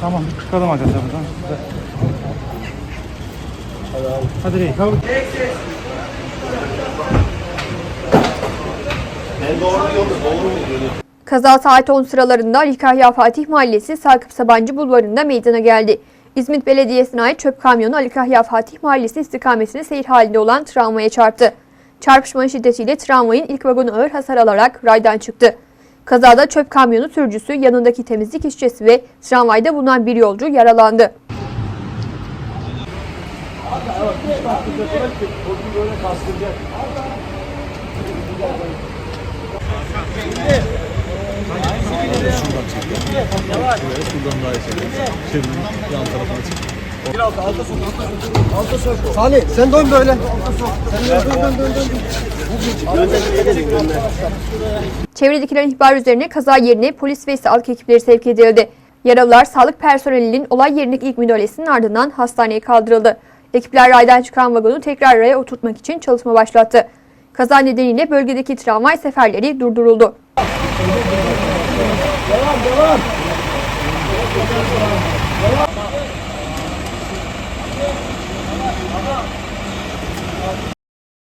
Tamam çıkalım arkadaşlar buradan. Hadi reis. Kaza saat 10 sıralarında Likahya Fatih Mahallesi Sakıp Sabancı Bulvarı'nda meydana geldi. İzmit Belediyesi'ne ait çöp kamyonu Alikahya Fatih Mahallesi istikametine seyir halinde olan tramvaya çarptı. Çarpışmanın şiddetiyle tramvayın ilk vagonu ağır hasar alarak raydan çıktı. Kazada çöp kamyonu sürücüsü, yanındaki temizlik işçisi ve tramvayda bulunan bir yolcu yaralandı. Salih sen dön böyle. Çevredekilerin ihbar üzerine kaza yerine polis ve sağlık ekipleri sevk edildi. Yaralılar sağlık personelinin olay yerindeki ilk müdahalesinin ardından hastaneye kaldırıldı. Ekipler raydan çıkan vagonu tekrar raya oturtmak için çalışma başlattı. Kaza nedeniyle bölgedeki tramvay seferleri durduruldu. Devam devam.